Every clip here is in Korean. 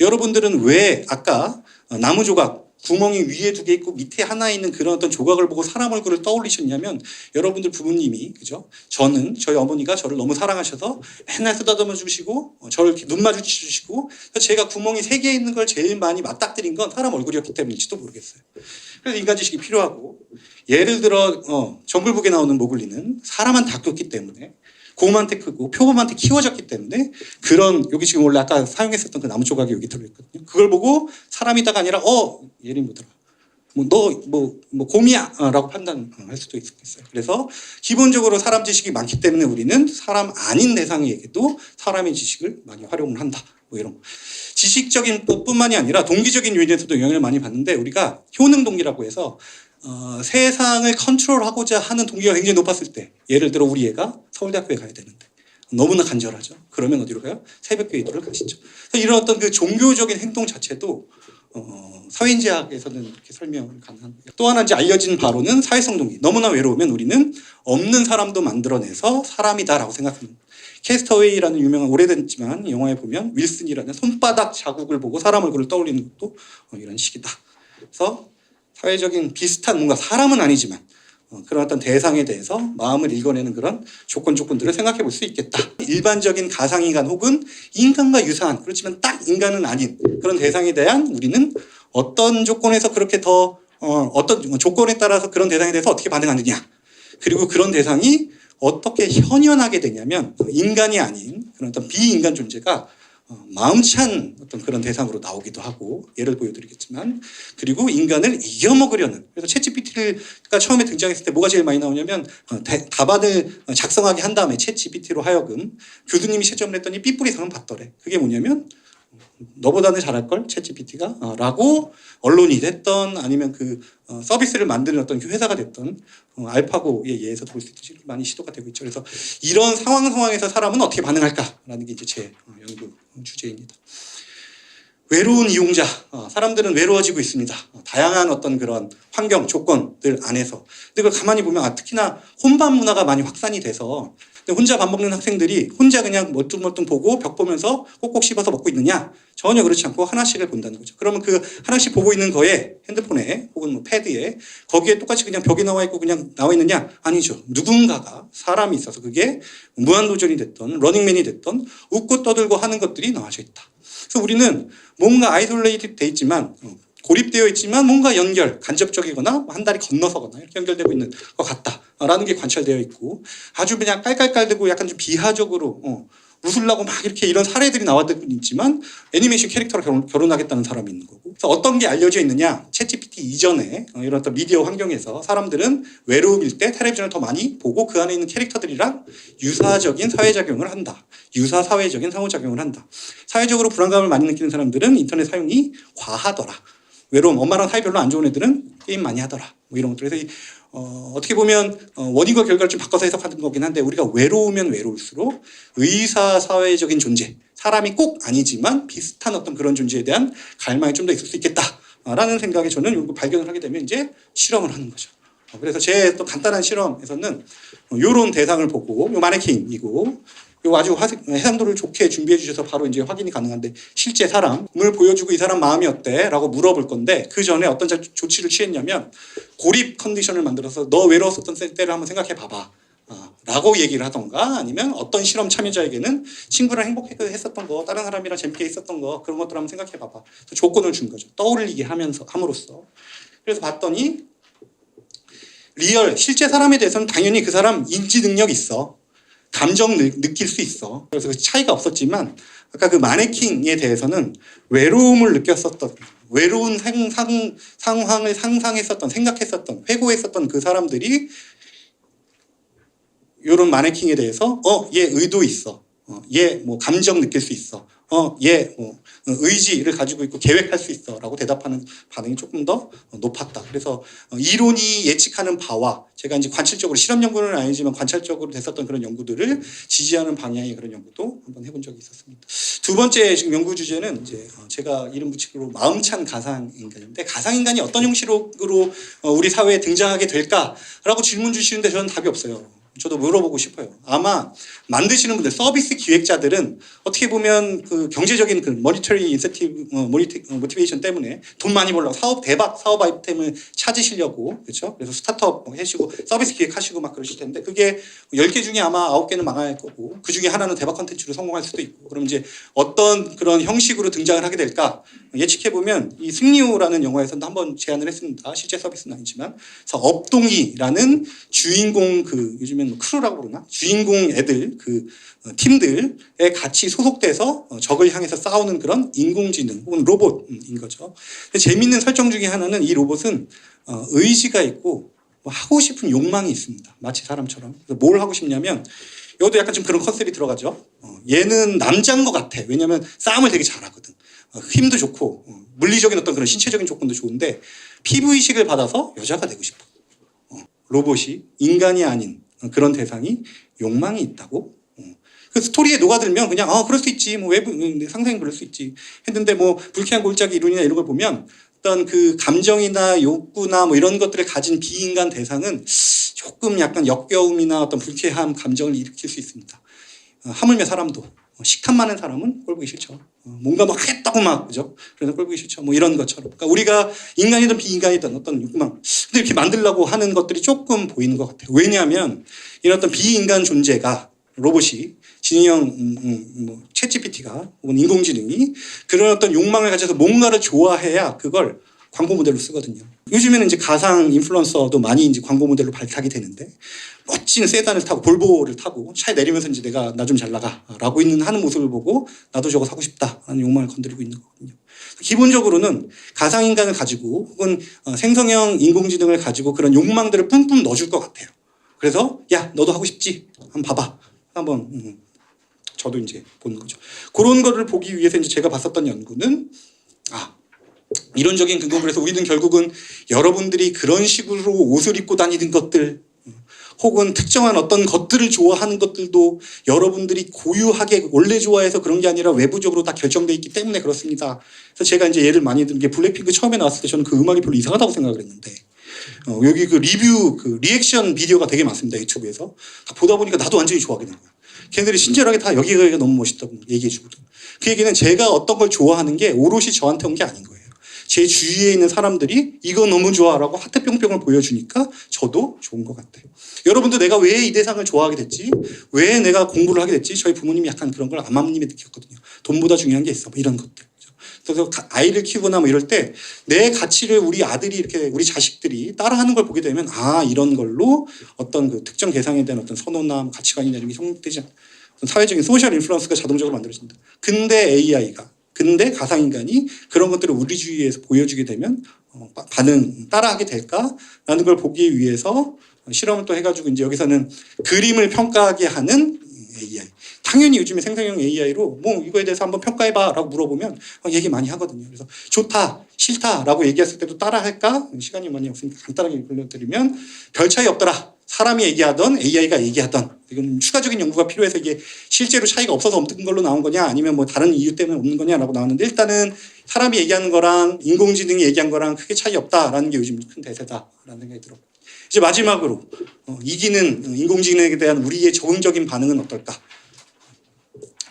여러분들은 왜 아까 어, 나무 조각 구멍이 위에 두 개 있고 밑에 하나 있는 그런 어떤 조각을 보고 사람 얼굴을 떠올리셨냐면 여러분들 부모님이 그죠? 저는 저희 어머니가 저를 너무 사랑하셔서 맨날 쓰다듬어 주시고 어, 저를 눈 마주치 주시고 제가 구멍이 세 개 있는 걸 제일 많이 맞닥뜨린 건 사람 얼굴이었기 때문일지도 모르겠어요. 그래서 인간 지식이 필요하고 예를 들어 어, 정글북에 나오는 모글리는 사람한테 아꼈기 때문에 곰한테 크고 표범한테 키워졌기 때문에 그런 여기 지금 원래 아까 사용했었던 그 나무 조각이 여기 들어있거든요. 그걸 보고 사람이다가 아니라 어 얘는 뭐더라 뭐너뭐 뭐 곰이야라고 판단할 수도 있겠어요. 그래서 기본적으로 사람 지식이 많기 때문에 우리는 사람 아닌 대상에게도 사람의 지식을 많이 활용을 한다. 뭐 이런 거. 지식적인 것뿐만이 아니라 동기적인 요인에서도 영향을 많이 받는데 우리가 효능 동기라고 해서 어, 세상을 컨트롤하고자 하는 동기가 굉장히 높았을 때 예를 들어 우리 애가 서울대학교에 가야 되는데 너무나 간절하죠. 그러면 어디로 가요? 새벽 기도를 가시죠. 이런 어떤 그 종교적인 행동 자체도 어, 사회인지학에서는 이렇게 설명을 거예요. 또 하나 이제 알려진 바로는 사회성 동기. 너무나 외로우면 우리는 없는 사람도 만들어내서 사람이다라고 생각합니다. 캐스터웨이라는 유명한 오래됐지만 영화에 보면 윌슨이라는 손바닥 자국을 보고 사람 얼굴을 떠올리는 것도 어, 이런 식이다. 그래서 사회적인 비슷한 뭔가 사람은 아니지만 어, 그런 어떤 대상에 대해서 마음을 읽어내는 그런 조건 조건들을 생각해 볼 수 있겠다. 일반적인 가상인간 혹은 인간과 유사한 그렇지만 딱 인간은 아닌 그런 대상에 대한 우리는 어떤 조건에서 그렇게 더 어, 어떤 조건에 따라서 그런 대상에 대해서 어떻게 반응하느냐 그리고 그런 대상이 어떻게 현현하게 되냐면 인간이 아닌 그런 어떤 비인간 존재가 어, 마음 찬 어떤 그런 대상으로 나오기도 하고 예를 보여드리겠지만 그리고 인간을 이겨먹으려는 그래서 챗GPT가 처음에 등장했을 때 뭐가 제일 많이 나오냐면 어, 대- 답안을 작성하게 한 다음에 챗GPT로 하여금 교수님이 채점을 했더니 삐뿌리 상은 받더래. 그게 뭐냐면 너보다는 잘할 걸? 챗GPT가? 어, 라고 언론이 됐던 아니면 그 어, 서비스를 만드는 어떤 그 회사가 됐던 어, 알파고의 예에서 볼수 있듯이 많이 시도가 되고 있죠. 그래서 이런 상황 상황에서 사람은 어떻게 반응할까라는 게 이제 제 어, 연구 주제입니다. 외로운 이용자, 어, 사람들은 외로워지고 있습니다. 어, 다양한 어떤 그런 환경, 조건들 안에서. 근데 그걸 가만히 보면 아, 특히나 혼밥 문화가 많이 확산이 돼서 혼자 밥 먹는 학생들이 혼자 그냥 멀뚱멀뚱 보고 벽 보면서 꼭꼭 씹어서 먹고 있느냐? 전혀 그렇지 않고 하나씩을 본다는 거죠. 그러면 그 하나씩 보고 있는 거에 핸드폰에 혹은 뭐 패드에 거기에 똑같이 그냥 벽에 나와 있고 그냥 나와 있느냐? 아니죠. 누군가가 사람이 있어서 그게 무한도전이 됐던 러닝맨이 됐던 웃고 떠들고 하는 것들이 나와져 있다. 그래서 우리는 뭔가 아이솔레이트 돼 있지만 어, 고립되어 있지만 뭔가 연결 간접적이거나 한 달이 건너서거나 이렇게 연결되고 있는 것 같다 라는 게 관찰되어 있고 아주 그냥 깔깔깔대고 약간 좀 비하적으로 어, 웃으려고 막 이렇게 이런 사례들이 나와도 있지만 애니메이션 캐릭터로 결혼, 결혼하겠다는 사람이 있는 거고. 그래서 어떤 게 알려져 있느냐? 챗GPT 이전에 어, 이런 어떤 미디어 환경에서 사람들은 외로움일 때 텔레비전을 더 많이 보고 그 안에 있는 캐릭터들이랑 유사적인 사회작용을 한다. 유사 사회적인 상호작용을 한다. 사회적으로 불안감을 많이 느끼는 사람들은 인터넷 사용이 과하더라. 외로움 엄마랑 사이 별로 안 좋은 애들은 게임 많이 하더라 뭐 이런 것들 그래서 이, 어, 어떻게 보면 어, 원인과 결과를 좀 바꿔서 해석하는 거긴 한데 우리가 외로우면 외로울수록 의사 사회적인 존재 사람이 꼭 아니지만 비슷한 어떤 그런 존재에 대한 갈망이 좀 더 있을 수 있겠다라는 생각에 저는 이거 발견을 하게 되면 이제 실험을 하는 거죠. 어, 그래서 제 또 간단한 실험에서는 이런 대상을 보고 요 마네킹이고 요 아주 화- 해상도를 좋게 준비해 주셔서 바로 이제 확인이 가능한데 실제 사람을 보여주고 이 사람 마음이 어때? 라고 물어볼 건데 그 전에 어떤 자- 조치를 취했냐면 고립 컨디션을 만들어서 너 외로웠었던 때를 한번 생각해 봐봐. 아, 라고 얘기를 하던가 아니면 어떤 실험 참여자에게는 친구랑 행복했었던 거 다른 사람이랑 재밌게 있었던 거 그런 것들 한번 생각해 봐봐. 조건을 준 거죠. 떠올리게 하면서 함으로써. 그래서 봤더니 리얼 실제 사람에 대해서는 당연히 그 사람 인지 능력 있어. 감정 느, 느낄 수 있어. 그래서 그 차이가 없었지만 아까 그 마네킹에 대해서는 외로움을 느꼈었던 외로운 상, 상, 상황을 상상했었던 생각했었던 회고했었던 그 사람들이 이런 마네킹에 대해서 어 얘 의도 있어. 어, 얘 뭐 감정 느낄 수 있어. 어, 얘 뭐 의지를 가지고 있고 계획할 수 있어 라고 대답하는 반응이 조금 더 높았다. 그래서 어, 이론이 예측하는 바와 제가 이제 관찰적으로 실험 연구는 아니지만 관찰적으로 됐었던 그런 연구들을 지지하는 방향의 그런 연구도 한번 해본 적이 있었습니다. 두 번째 지금 연구 주제는 이제 어, 제가 이름 붙이기로 마음찬 가상 인간인데 가상 인간이 어떤 형식으로 어, 우리 사회에 등장하게 될까라고 질문 주시는데 저는 답이 없어요. 저도 물어보고 싶어요. 아마 만드시는 분들, 서비스 기획자들은 어떻게 보면 그 경제적인 그 모니터리 인센티브, 어, 모니티, 어, 모티베이션 때문에 돈 많이 벌려고 사업, 대박 사업 아이템을 찾으시려고, 그렇죠? 그래서 스타트업 뭐 하시고 서비스 기획하시고 막 그러실 텐데 그게 10개 중에 아마 9개는 망할 거고 그 중에 하나는 대박 컨텐츠로 성공할 수도 있고 그럼 이제 어떤 그런 형식으로 등장을 하게 될까 예측해 보면 이 승리호라는 영화에서도 한번 제안을 했습니다. 실제 서비스는 아니지만 그래서 업동이라는 주인공 그 요즘엔 뭐 크루라고 부르나 주인공 애들 그 어, 팀들에 같이 소속돼서 어, 적을 향해서 싸우는 그런 인공지능 혹은 로봇인 거죠. 근데 재밌는 설정 중에 하나는 이 로봇은 어, 의지가 있고 뭐 하고 싶은 욕망이 있습니다. 마치 사람처럼. 뭘 하고 싶냐면 여기도 약간 좀 그런 컨셉이 들어가죠. 어, 얘는 남자인 것 같아. 왜냐면 싸움을 되게 잘하거든. 어, 힘도 좋고 어, 물리적인 어떤 그런 신체적인 조건도 좋은데 피부 이식을 받아서 여자가 되고 싶어. 어, 로봇이 인간이 아닌 어, 그런 대상이 욕망이 있다고. 어. 그 스토리에 녹아들면 그냥 아 그럴 수 있지 뭐 외부 음, 상상이 그럴 수 있지 했는데 뭐 불쾌한 골짜기 이론이나 이런 걸 보면 어떤 그 감정이나 욕구나 뭐 이런 것들을 가진 비인간 대상은 조금 약간 역겨움이나 어떤 불쾌함 감정을 일으킬 수 있습니다. 어, 하물며 사람도 어, 식탐 많은 사람은 꼴보기 싫죠. 어, 뭔가 막 하겠다고 막 그죠? 그래서 꼴보기 싫죠. 뭐 이런 것처럼. 그러니까 우리가 인간이든 비인간이든 어떤 욕망 근데 이렇게 만들려고 하는 것들이 조금 보이는 것 같아요. 왜냐하면 이런 어떤 비인간 존재가 로봇이 진영 음, 음, 뭐 챗GPT가 혹은 인공지능이 그런 어떤 욕망을 가져서 뭔가를 좋아해야 그걸 광고 모델로 쓰거든요. 요즘에는 이제 가상 인플루언서도 많이 이제 광고 모델로 발탁이 되는데 멋진 세단을 타고 볼보를 타고 차에 내리면서 이제 내가 나 좀 잘 나가라고 있는 하는 모습을 보고 나도 저거 사고 싶다라는 욕망을 건드리고 있는 거거든요. 기본적으로는 가상 인간을 가지고 혹은 어, 생성형 인공지능을 가지고 그런 욕망들을 뿜뿜 넣어줄 것 같아요. 그래서 야 너도 하고 싶지? 한번 봐봐. 한번 음, 저도 이제 보는 거죠. 그런 거를 보기 위해서 이제 제가 봤었던 연구는 아 이론적인 근거를 해서 우리는 결국은 여러분들이 그런 식으로 옷을 입고 다니는 것들 음, 혹은 특정한 어떤 것들을 좋아하는 것들도 여러분들이 고유하게 원래 좋아해서 그런 게 아니라 외부적으로 다 결정돼 있기 때문에 그렇습니다. 그래서 제가 이제 예를 많이 든 게 블랙핑크 처음에 나왔을 때 저는 그 음악이 별로 이상하다고 생각을 했는데 어, 여기 그 리뷰 그 리액션 비디오가 되게 많습니다 유튜브에서 다 보다 보니까 나도 완전히 좋아하게 된 거야. 걔네들이 친절하게 다 여기가 여기가 너무 멋있다고 얘기해주거든. 그 얘기는 제가 어떤 걸 좋아하는 게 오롯이 저한테 온 게 아닌 거예요. 제 주위에 있는 사람들이 이거 너무 좋아라고 하트 뿅뿅을 보여주니까 저도 좋은 것 같아요. 여러분도 내가 왜 이 대상을 좋아하게 됐지? 왜 내가 공부를 하게 됐지? 저희 부모님이 약간 그런 걸 아마님이 느꼈거든요. 돈보다 중요한 게 있어. 뭐 이런 것들. 그래서 가- 아이를 키우거나 뭐 이럴 때 내 가치를 우리 아들이 이렇게 우리 자식들이 따라하는 걸 보게 되면 아 이런 걸로 어떤 그 특정 대상에 대한 어떤 선호나 뭐 가치관이나 이런 게 형성되지 않- 어떤 사회적인 소셜 인플루언스가 자동적으로 만들어진다. 근데 AI가 근데 가상인간이 그런 것들을 우리 주위에서 보여주게 되면 어, 바- 반응 따라하게 될까라는 걸 보기 위해서 실험을 또 해가지고 이제 여기서는 그림을 평가하게 하는. 당연히 요즘에 생성형 AI로 뭐 이거에 대해서 한번 평가해봐라고 물어보면 어, 얘기 많이 하거든요. 그래서 좋다, 싫다라고 얘기했을 때도 따라할까? 시간이 많이 없으니까 간단하게 불러드리면 별 차이 없더라. 사람이 얘기하던 AI가 얘기하던 이건 추가적인 연구가 필요해서 이게 실제로 차이가 없어서 없는 걸로 나온 거냐 아니면 뭐 다른 이유 때문에 없는 거냐라고 나왔는데 일단은 사람이 얘기하는 거랑 인공지능이 얘기한 거랑 크게 차이 없다라는 게 요즘 큰 대세다라는 생각이 들어. 이제 마지막으로 어, 이기는 인공지능에 대한 우리의 적응적인 반응은 어떨까?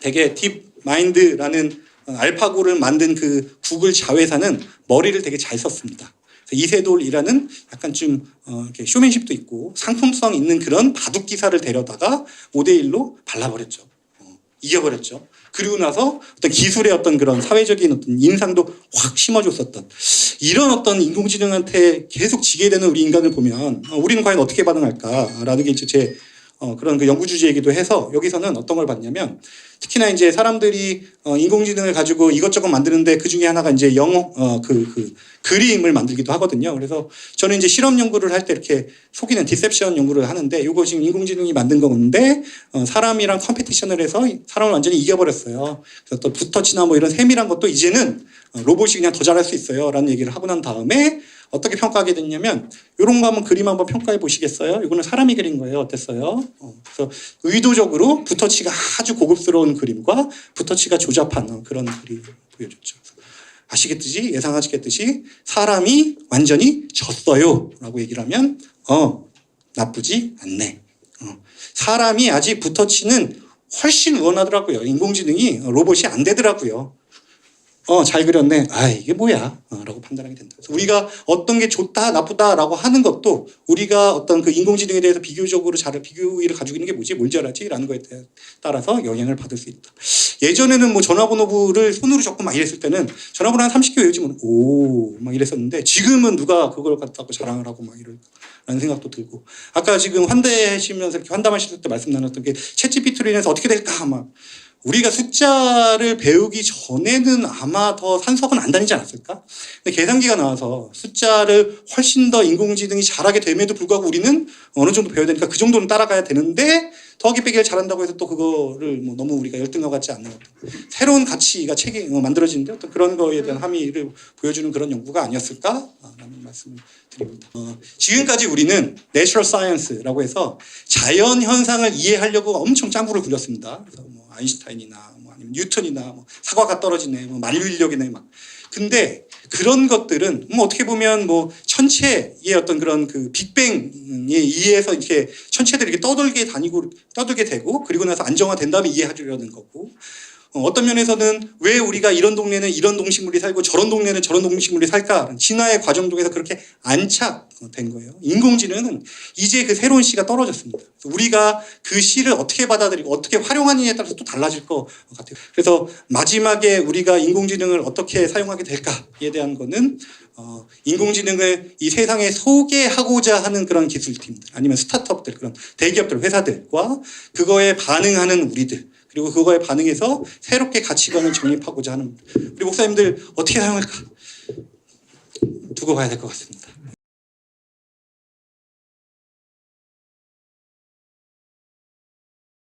되게 딥 마인드라는 어, 알파고를 만든 그 구글 자회사는 머리를 되게 잘 썼습니다. 이세돌이라는 약간 좀 어, 쇼맨십도 있고 상품성 있는 그런 바둑 기사를 데려다가 5대 1로 발라버렸죠. 어, 이겨버렸죠. 그리고 나서 어떤 기술의 어떤 그런 사회적인 어떤 인상도 확 심어줬었던 이런 어떤 인공지능한테 계속 지게 되는 우리 인간을 보면 어, 우리는 과연 어떻게 반응할까라는 게 이제 제 어, 그런 그 연구 주제이기도 해서 여기서는 어떤 걸 봤냐면 특히나 이제 사람들이 어, 인공지능을 가지고 이것저것 만드는데 그 중에 하나가 이제 영어 어, 그, 그 그림을 만들기도 하거든요. 그래서 저는 이제 실험 연구를 할 때 이렇게 속이는 디셉션 연구를 하는데 이거 지금 인공지능이 만든 건데 어, 사람이랑 컴페티션을 해서 사람을 완전히 이겨버렸어요. 그래서 또 붓터치나 뭐 이런 세밀한 것도 이제는 어, 로봇이 그냥 더 잘할 수 있어요라는 얘기를 하고 난 다음에 어떻게 평가하게 됐냐면 이런 거 한번 그림 한번 평가해 보시겠어요? 이거는 사람이 그린 거예요. 어땠어요? 어, 그래서 의도적으로 붓터치가 아주 고급스러운 그림과 붓터치가 조잡한 어, 그런 그림을 보여줬죠. 아시겠듯이 예상하시겠듯이 사람이 완전히 졌어요라고 얘기를 하면 어 나쁘지 않네. 어, 사람이 아직 붙어치는 훨씬 우월하더라고요. 인공지능이 로봇이 안 되더라고요. 어, 잘 그렸네. 아, 이게 뭐야? 어, 라고 판단하게 된다. 그래서 우리가 어떤 게 좋다, 나쁘다라고 하는 것도 우리가 어떤 그 인공지능에 대해서 비교적으로 잘 비교의를 가지고 있는 게 뭐지? 뭘 잘하지? 라는 거에 따- 따라서 영향을 받을 수 있다. 예전에는 뭐 전화번호부를 손으로 적고 막 이랬을 때는 전화번호 한 30개 외우지면 오, 막 이랬었는데 지금은 누가 그걸 갖다고 자랑을 하고 막 이럴까 라는 생각도 들고. 아까 지금 환대하시면서 이렇게 환담하실 때 말씀 나눴던 게 챗GPT로 인해서 어떻게 될까? 막 우리가 숫자를 배우기 전에는 아마 더 산수학은 안 다니지 않았을까? 근데 계산기가 나와서 숫자를 훨씬 더 인공지능이 잘하게 됨에도 불구하고 우리는 어느 정도 배워야 되니까 그 정도는 따라가야 되는데 더하기 빼기를 잘한다고 해서 또 그거를 뭐 너무 우리가 열등감 같지 않는 어떤 새로운 가치가 체계 어, 만들어지는데 어떤 그런 거에 대한 함의를 보여주는 그런 연구가 아니었을까라는 말씀을 드립니다. 어, 지금까지 우리는 내추럴 사이언스라고 해서 자연 현상을 이해하려고 엄청 짱구를 굴렸습니다. 그래서 뭐 아인슈타인이나 뭐 아니면 뉴턴이나 뭐 사과가 떨어지네, 뭐 만유인력이네 막. 근데 그런 것들은 뭐 어떻게 보면 뭐 천체의 어떤 그런 그 빅뱅에 의해서 이렇게 천체들이 이렇게 떠돌게 다니고 떠들게 되고 그리고 나서 안정화된 다음에 이해하려는 거고 어, 어떤 면에서는 왜 우리가 이런 동네는 이런 동식물이 살고 저런 동네는 저런 동식물이 살까 진화의 과정 중에서 그렇게 안착된 거예요. 인공지능은 이제 그 새로운 씨가 떨어졌습니다. 우리가 그 씨를 어떻게 받아들이고 어떻게 활용하느냐에 따라서 또 달라질 것 같아요. 그래서 마지막에 우리가 인공지능을 어떻게 사용하게 될까에 대한 거는 어, 인공지능을 이 세상에 소개하고자 하는 그런 기술팀들 아니면 스타트업들 그런 대기업들 회사들과 그거에 반응하는 우리들 그리고 그거에 반응해서 새롭게 가치관을 정립하고자 하는 우리 목사님들 어떻게 사용할까 두고 봐야 될 것 같습니다.